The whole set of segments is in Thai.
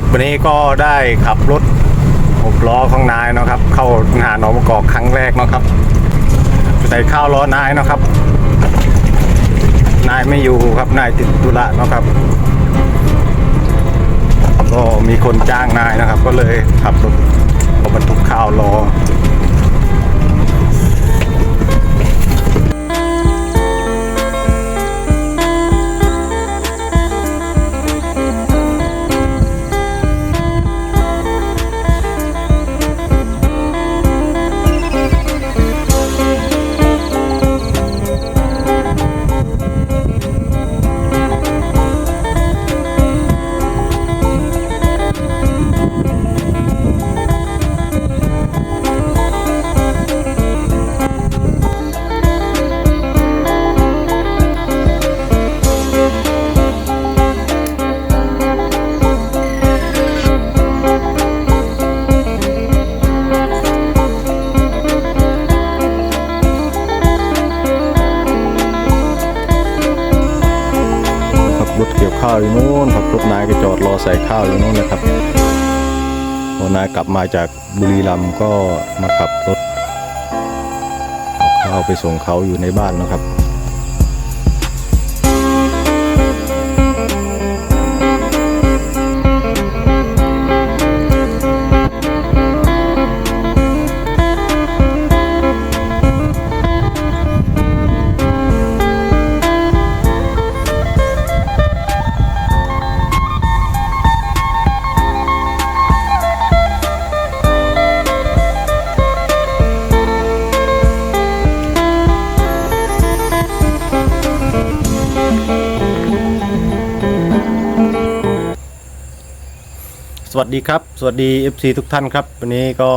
ับวันนี้ก็ได้ขับรถหกล้อของนายเนาะครับ เข้าหาหนองมะกอกครั้งแรกเนาะครับใส่ข้าวล้อนายเนาะครับ นายไม่อยู่ครับนายติดธุระเนาะครับ ก็มีคนจ้างนายนะครับ ก็เลยขับรถบรรทุกข้าวรอ มาจากบุรีรัมย์ก็มาขับรถเอาข้าวไปส่งเขาอยู่ในบ้านนะครับ วัสดีครับ สวัสดี FC ทุกท่านครับ วันนี้ก็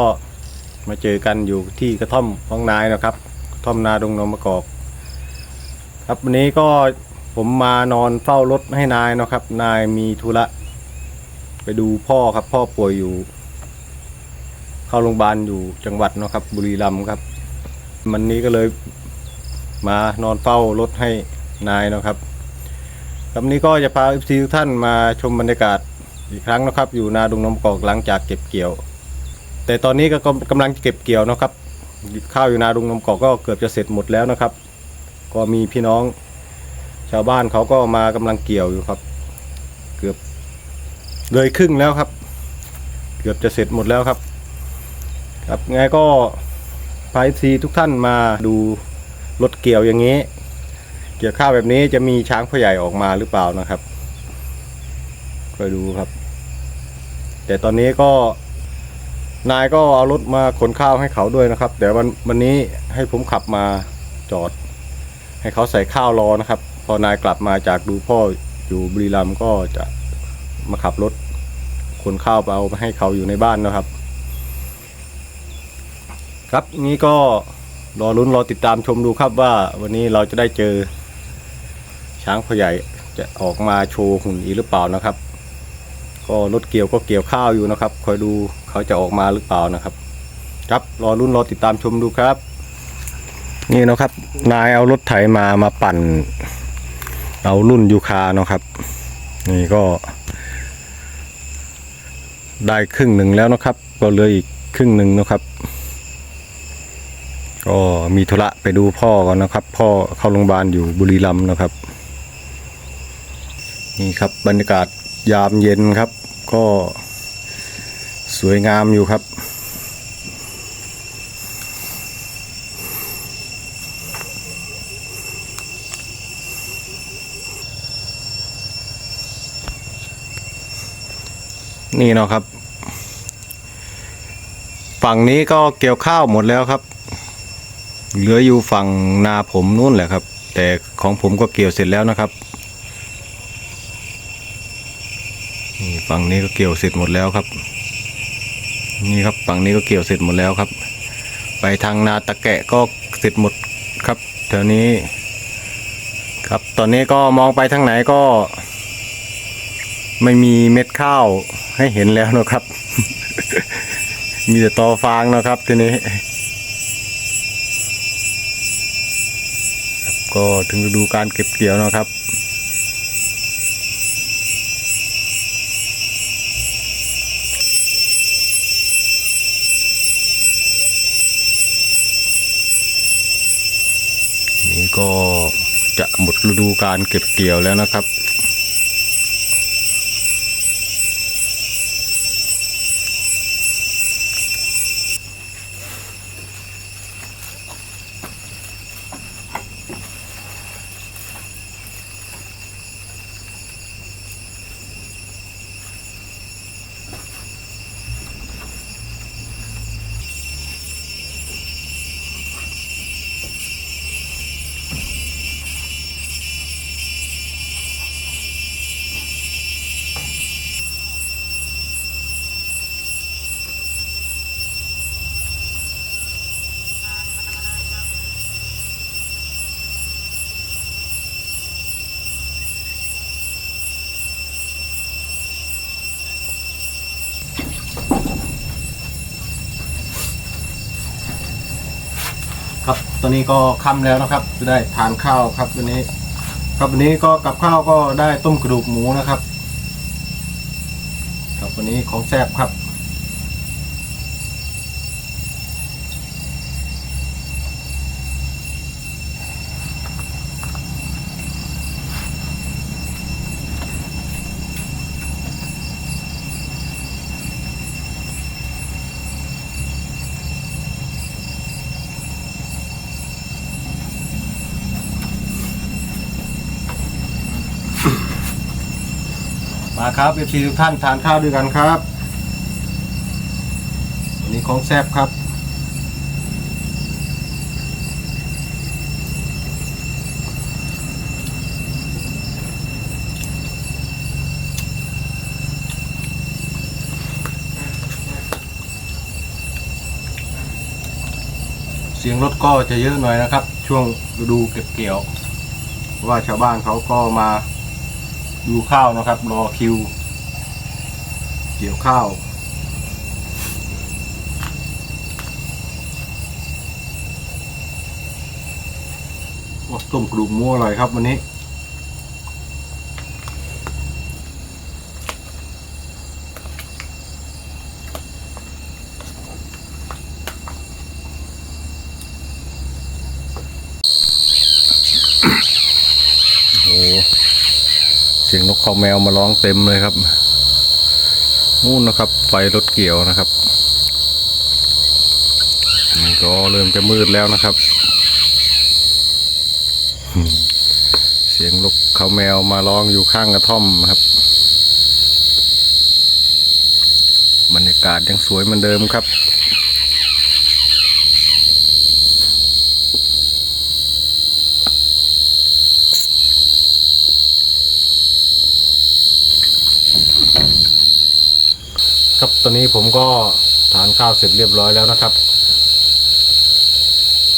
มาเจอกันอยู่ที่กระท่อมของนายนะครับกระท่อมนาดงนมมะกอกครับวันนี้ก็ผมมานอนเฝ้ารถให้นายนะครับ นายมีธุระไปดูพ่อครับ พ่อป่วยอยู่ เข้าโรงพยาบาลอยู่จังหวัดนะครับ บุรีรัมย์ครับ วันนี้ก็เลยมานอนเฝ้ารถให้นายนะครับครับวันนี้ก็จะพา FC ทุกท่านมาชมบรรยากาศ อีกครั้งนะครับ อยู่นาดงนมกอกหลังจากเก็บเกี่ยว แต่ตอนนี้ก็กำกำลังเก็บเกี่ยวนะครับ ข้าวอยู่นาดงนมกอกก็เกือบจะเสร็จหมดแล้วนะครับ ก็มีพี่น้อง ชาวบ้านเขาก็มากำลังเกี่ยวอยู่ครับ เกือบเลยครึ่งแล้วครับ เกือบจะเสร็จหมดแล้วครับ ครับไงก็พายซีทุกท่านมาดูรถเกี่ยวอย่างนี้ เกี่ยวข้าวแบบนี้จะมีช้างพ่อใหญ่ออกมาหรือเปล่านะครับ อยดูครับ แต่ตอนนี้ก็นายก็เอารถมาขนข้าวให้เขาด้วยนะครับ แต่วันวันนี้ให้ผมขับมาจอด ให้เขาใส่ข้าวรอนะครับ พอนายกลับมาจากดูพ่ออยู่บุรีรัมย์ก็จะมาขับรถขนข้าวไปเอาให้เขาอยู่ในบ้านนะครับ ครับนี้ก็รอลุ้นรอติดตามชมดูครับว่าวันนี้เราจะได้เจอช้างพ่อใหญ่จะออกมาโชว์หุ่นอีหรือเปล่านะครับ ก็รถเกี่ยวก็เกี่ยวข้าวอยู่นะครับ คอยดูเขาจะออกมาหรือเปล่านะครับ ครับรอรุ่นรอติดตามชมดูครับ นี่นะครับ นายเอารถไถมามาปั่น เอารุ่นยูคาเนาะครับ นี่ก็ ได้ครึ่งหนึ่งแล้วนะครับ ก็เหลืออีกครึ่งหนึ่งนะครับ ก็มีธุระไปดูพ่อก่อนนะครับ พ่อเข้าโรงพยาบาลอยู่บุรีรัมย์นะครับ นี่ครับบรรยากาศ ยามเย็นครับ ก็สวยงามอยู่ครับ นี่เนาะครับ ฝั่งนี้ก็เกี่ยวข้าวหมดแล้วครับ เหลืออยู่ฝั่งนาผมนู่นแหละครับ แต่ของผมก็เกี่ยวเสร็จแล้วนะครับ นี่ ฝั่งนี้ก็เกี่ยวเสร็จหมดแล้วครับ นี่ครับฝั่งนี้ก็เกี่ยวเสร็จหมดแล้วครับ ไปทางนาตะแกะก็เสร็จหมดครับแถวนี้ ครับตอนนี้ก็มองไปทางไหนก็ ไม่มีเม็ดข้าวให้เห็นแล้วนะครับ มีแต่ตอฟางนะครับทีนี้ก็ถึงฤดูการเก็บเกี่ยวนะครับ ก็จะหมดฤดูการเก็บเกี่ยวแล้วนะครับ ตอนนี้ก็ค่ำแล้วนะครับ จะได้ทานข้าวครับวันนี้ ครับวันนี้ก็กับข้าวก็ได้ต้มกระดูกหมูนะครับครับวันนี้ของแซ่บครับ มา ครับเอฟซีทุกท่านทานข้าวด้วยกันครับวันนี้ของแซ่บครับเสียงรถก็จะเยอะหน่อยนะครับ ช่วงฤดูเก็บเกี่ยว ว่าชาวบ้านเขาก็มา ดูข้าวนะครับ รอคิว เกี่ยวข้าวโอ้ต้มกระดูกหมูอร่อยครับวันนี้ สียงนกเขาแมวมาร้องเต็มเลยครับนู่นนะครับ ไฟรถเกี่ยวนะครับนี่ก็เริ่มจะมืดแล้วนะครับ เสียงนกเขาแมวมาร้องอยู่ข้างกระท่อมครับ บรรยากาศยังสวยเหมือนเดิมครับ ครับ ตอนนี้ผมก็ทานข้าวเสร็จเรียบร้อยแล้วนะครับ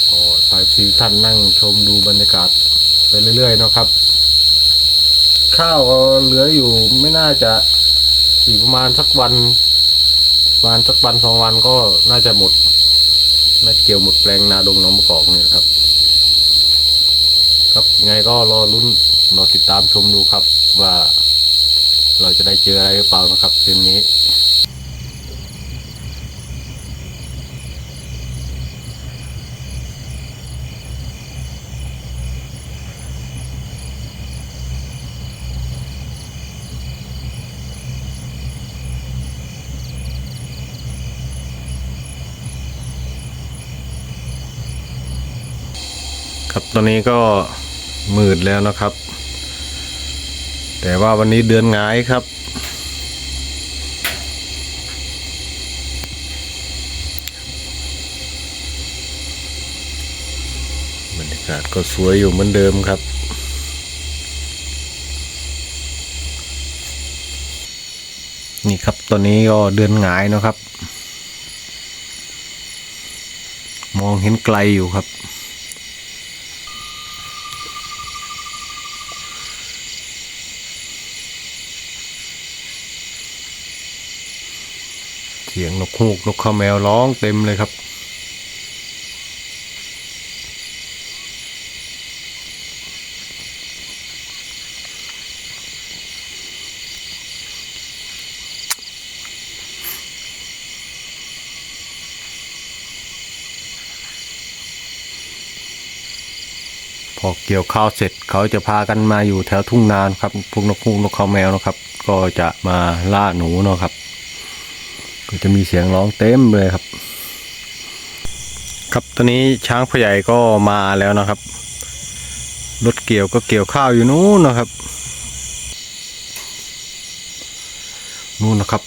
ก็สายสีท่านนั่งชมดูบรรยากาศไปเรื่อยๆนะครับ ข้าวเหลืออยู่ไม่น่าจะอีกประมาณสักวันประมาณสักวันสองวันก็น่าจะหมดน่าจะเกี่ยวหมดแปลงนาดงหน้องมะกอกนี่ครับ ครับยังไงก็รอลุ้นรอติดตามชมดูครับว่าเราจะได้เจออะไรหรือเปล่านะครับคืนนี้ ครับตอนนี้ก็มืดแล้วนะครับ แต่ว่าวันนี้เดือนงายครับ บรรยากาศก็สวยอยู่เหมือนเดิมครับนี่ครับตอนนี้ก็เดือนหงายนะครับ มองเห็นไกลอยู่ครับ สียงนกฮูกนกข้าแมวร้องเต็มเลยครับ พอเกี่ยวข้าวเสร็จเขาจะพากันมาอยู่แถวทุ่งนานครับพวกนกฮูกนกเขาแมวนะครับ ก็จะมาล่าหนูเนาะครับ จะมีเสียงร้องเต็มเลยครับ ครับตอนนี้ช้างพ่อใหญ่ก็มาแล้วนะครับรถเกี่ยวก็เกี่ยวข้าวอยู่นู้นนะครับนู่นนะครับ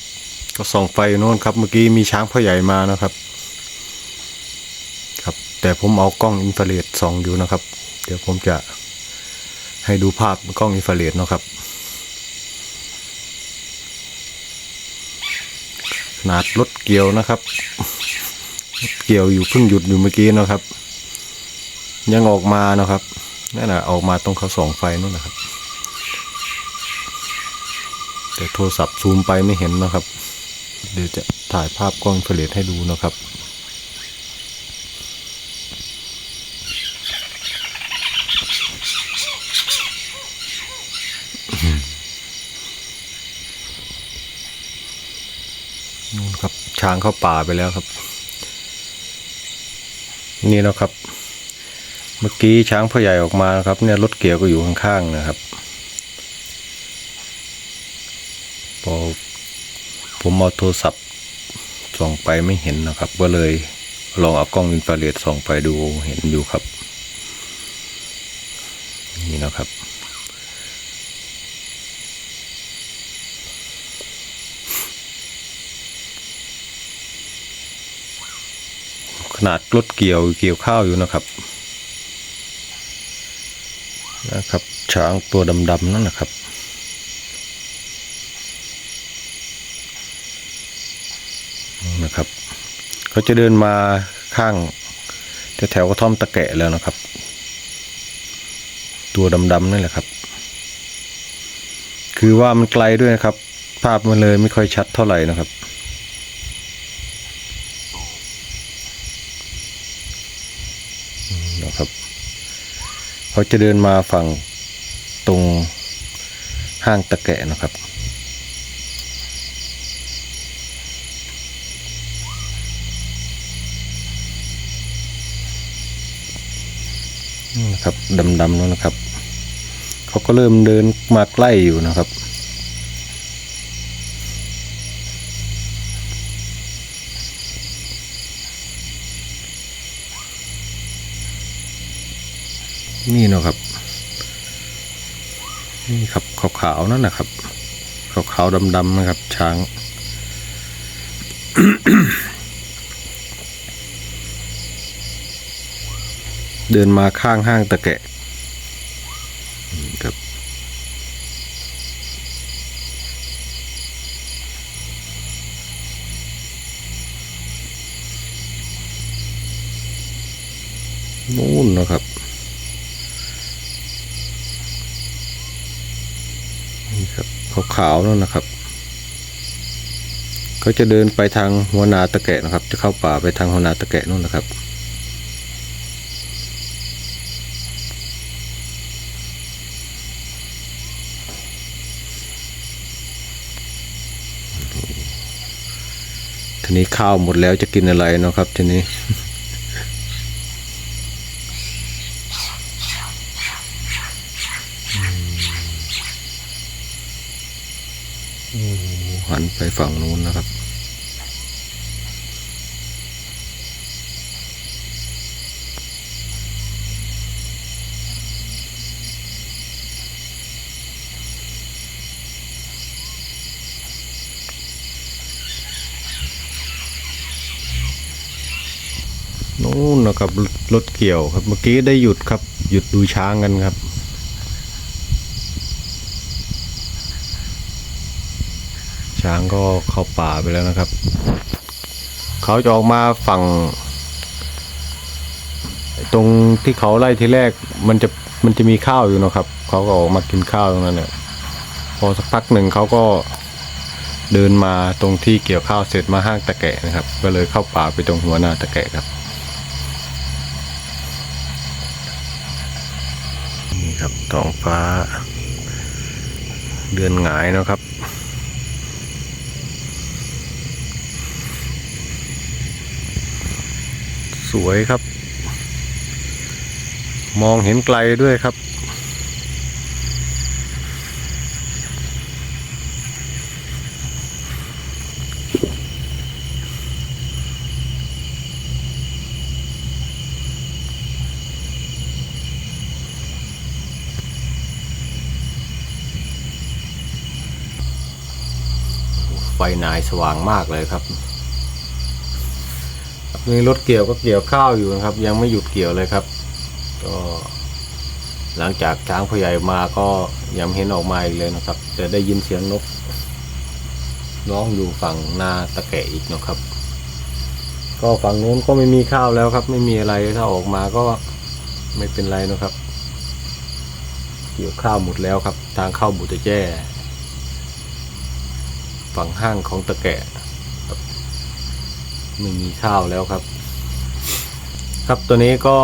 ก็ส่องไฟอยู่นู้นครับ เมื่อกี้มีช้างพ่อใหญ่มานะครับ ครับ แต่ผมเอากล้องอินฟราเรดส่องอยู่นะครับ เดี๋ยวผมจะให้ดูภาพกล้องอินฟราเรดนะครับ นาดรถเกี่ยวนะครับรถเกี่ยวอยู่เพิ่งหยุดอยู่เมื่อกี้นะครับ ยังออกมาเนาะครับนั่นแหะออกมาตรงเขาส่องไฟนู่นนะครับ แต่โทรศัพท์ซูมไปไม่เห็นนะครับ เดี๋ยวจะถ่ายภาพกล้องอินฟราเรดให้ดูนะครับ นู่นครับ ช้างเข้าป่าไปแล้วครับ นี่นะครับ เมื่อกี้ช้างพ่อใหญ่ออกมาครับเนี่ยรถเกี่ยวก็อยู่ข้างๆนะครับพอผมเอาโทรศัพท์ส่องไปไม่เห็นนะครับ ก็เลยลองเอากล้องอินฟราเรดส่องไปดูเห็นอยู่ครับ นี่นะครับ ขนาดรถเกี่ยวเกี่ยวข้าวอยู่นะครับนะครับ ช้างตัวดำๆนั่นนะครับ นะครับเขาจะเดินมาข้างแถวกระท่อมตะแกะแล้วนะครับ ตัวดำๆนั่นแหละครับ คือว่ามันไกลด้วยนะครับ ภาพมันเลยไม่ค่อยชัดเท่าไหร่นะครับ เขาจะเดินมาฝั่งตรงห้างตะแกะนะครับนี่นะครับดำๆแล้วนะครับ เขาก็เริ่มเดินมาใกล้อยู่นะครับ นี่เนาะครับ นี่ครับขาวๆนั่นนะครับขาวๆดำๆนะครับ ช้าง เดินมาข้างห้างตะแกะครับนู่นนะครับ นี่ครับขาวๆนั่นนะครับ เขาจะเดินไปทางหัวนาตะแกะนะครับ จะเข้าป่าไปทางหัวนาตะแกะนู่นนะครับ ทีนี้ข้าวหมดแล้วจะกินอะไรเนาะครับทีนี้ หันไปฝั่งนู้นนะครับ นู่นนะครับรถเกี่ยวครับเมื่อกี้ได้หยุดครับ หยุดดูช้างกันครับ ช้างก็เข้าป่าไปแล้วนะครับ เขาจะออกมาฝั่ง ตรงที่เขาไล่ที่แรกมันจะมันจะมีข้าวอยู่นะครับ เขาก็ออกมากินข้าวตรงนั้นเนี่ยพอสักพักหนึ่งเขาก็เดินมาตรงที่เกี่ยวข้าวเสร็จมาห้างตะแกะนะครับ ก็เลยเข้าป่าไปตรงหัวหน้าตะแกะครับนี่ครับท้องฟ้า เดือนหงายนะครับ สวยครับ มองเห็นไกลด้วยครับ ไฟนายสว่างมากเลยครับ นี่รถเกี่ยวก็เกี่ยวข้าวอยู่นะครับ ยังไม่หยุดเกี่ยวเลยครับ ก็หลังจากช้างผู้ใหญ่มาก็ยังเห็นออกมาอีกเลยนะครับ แต่ได้ยินเสียงนกร้องอยู่ฝั่งนาตะแกะอีกนะครับ ก็ฝั่งนู้นก็ไม่มีข้าวแล้วครับ ไม่มีอะไรถ้าออกมาก็ไม่เป็นไรนะครับ เกี่ยวข้าวหมดแล้วครับ ทางเข้าบุตรแจ้ฝั่งห้างของตะแกะ ไม่มีข้าวแล้วครับ ครับตัวนี้ก็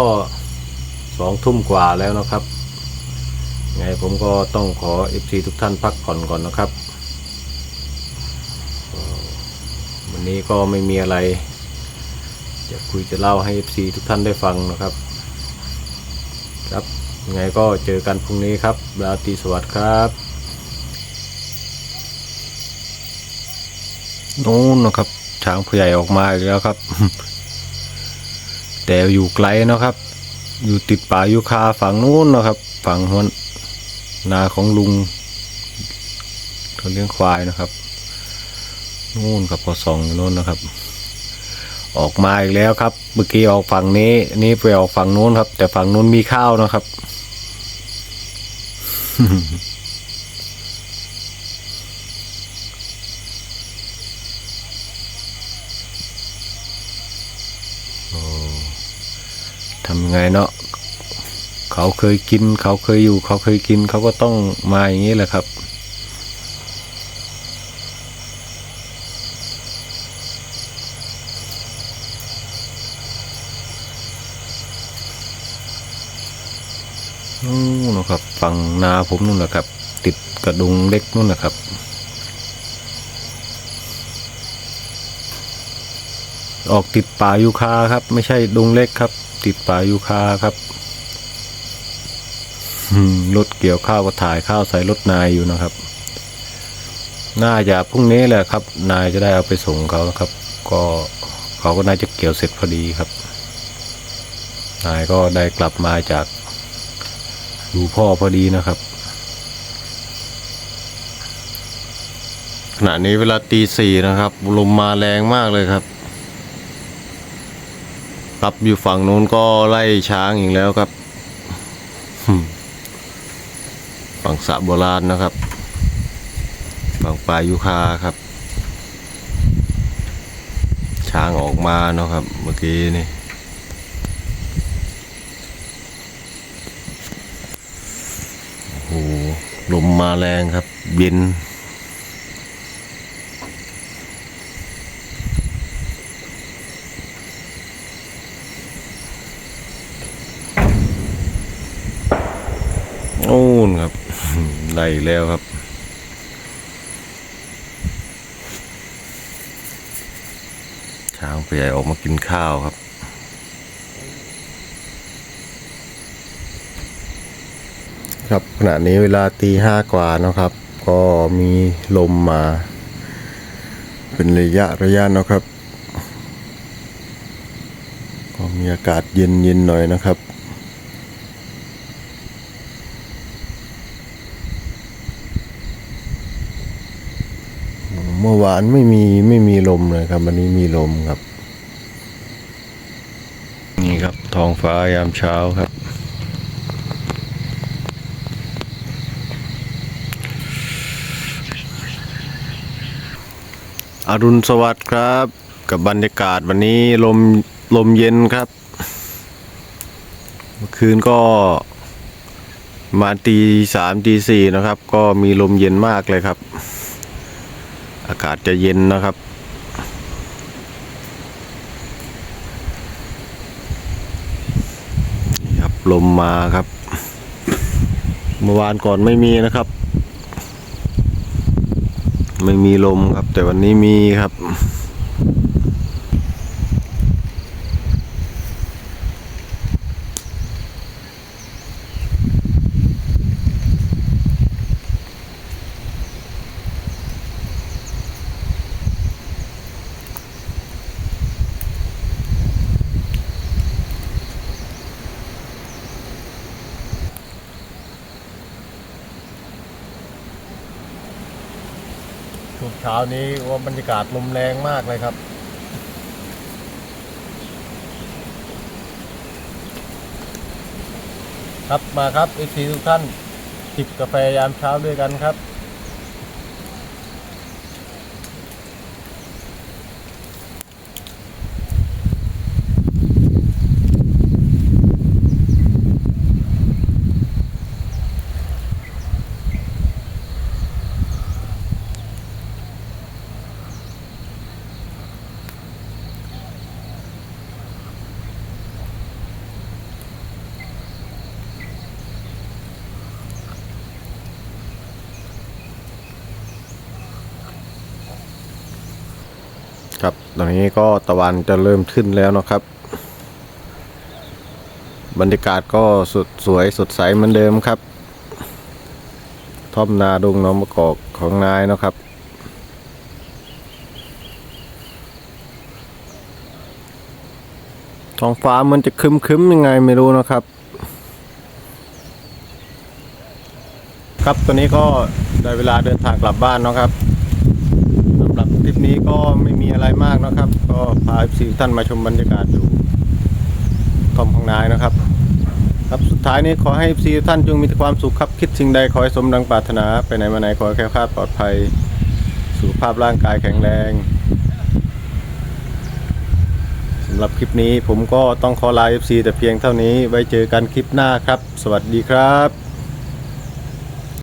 สองทุ่มกว่าแล้วนะครับไงผมก็ต้องขอ FC ทุกท่านพักผ่อนก่อนนะครับ วันนี้ก็ไม่มีอะไร จะคุยจะเล่าให้ FC ทุกท่านได้ฟังนะครับ ครับไงก็เจอกันพรุ่งนี้ครับราตรีสวัสดิ์ครับนู้นนะครับ ช้างผู้ใหญ่ออกมาอีกแล้วครับ แต่อยู่ไกลเนาะครับ อยู่ติดป่ายุคาฝั่งนู้นเนาะครับ ฝั่งหัวนาของลุงเขาเลี้ยงควายนะครับนู่นครับก็ส่องอยู่นู่นนะครับ ออกมาอีกแล้วครับ เมื่อกี้ออกฝั่งนี้ นี่ไปออกฝั่งนู้นครับ แต่ฝั่งนู้นมีข้าวนะครับ ไงเนาะเขาเคยกิน เขาเคยอยู่ เขาเคยกิน เขาก็ต้องมาอย่างนี้แหละครับ นู่นนะครับฝั่งนาผมนู่นแหละครับ ติดกระดุงเล็กนู่นนะครับออกติดป่ายูคาครับ ไม่ใช่ดงเล็กครับ ติดป่ายูคาครับรถเกี่ยวข้าวก็ถ่ายข้าวใส่รถนายอยู่นะครับ น่าจะพรุ่งนี้แหละครับ นายจะได้เอาไปส่งเขาครับ ก็เขาก็น่าจะเกี่ยวเสร็จพอดีครับ นายก็ได้กลับมาจากดูพ่อพอดีนะครับขณะนี้เวลาตีสี่นะครับ ลมมาแรงมากเลยครับ ครับ อยู่ฝั่งนู้นก็ไล่ช้างอีกแล้วครับฝั่งสระโบราณนะครับฝั่งป่ายุคาครับ ช้างออกมาเนาะครับ เมื่อกี้นี่โอ้โหลมมาแรงครับเย็น โอ้นครับ ได้อีกแล้วครับ ช้างผู้ใหญ่ออกมากินข้าวครับ ครับขณะนี้เวลาตีห้ากว่านะครับ ก็มีลมมา เป็นระยะระยะนะครับ ก็มีอากาศเย็นเย็นๆหน่อยนะครับ เมื่อวานไม่มีไม่มีลมเลยครับวันนี้มีลมครับ นี่ครับท้องฟ้ายามเช้าครับ อรุณสวัสดิ์ครับ กับบรรยากาศวันนี้ลมลมเย็นครับ เมื่อคืนก็มาตีสามตีสี่นะครับ ก็มีลมเย็นมากเลยครับ อากาศจะเย็นนะครับ ครับลมมาครับ เมื่อวานก่อนไม่มีนะครับ ไม่มีลมครับ แต่วันนี้มีครับ เช้านี้ว่าบรรยากาศลมแรงมากเลยครับ ครับมาครับเอซีทุกท่านจิบกาแฟยามเช้าด้วยกันครับ ตอ นี้ก็ตะวันจะเริ่มขึ้นแล้วนะครับ บรรยากาศก็สดสวยสดใสเหมือนเดิมครับท่อมนาดุงน้องมะกอกของนายนะครับ ท้องฟ้ามันจะครึ้มๆยังไงไม่รู้นะครับ ครับตอนนี้ก็ได้เวลาเดินทางกลับบ้านนะครับ สำหรับคลิปนี้ ก็ไม่มีอะไรมากนะครับ ก็พาสี่ท่านมาชมบรรยากาศอยู่ทอมของนายนะครับ ครับสุดท้ายนี้ขอให้สี่ท่านจงมีความสุขครับคิดสิ่งใดขอให้สมดังปรารถนาไปไหนมาไหนขอแคล้วคลาดปลอดภัยสุขภาพร่างกายแข็งแรงสำหรับคลิปนี้ผมก็ต้องขอลา FC แต่เพียงเท่านี้ไว้เจอกันคลิปหน้าครับ สวัสดีครับ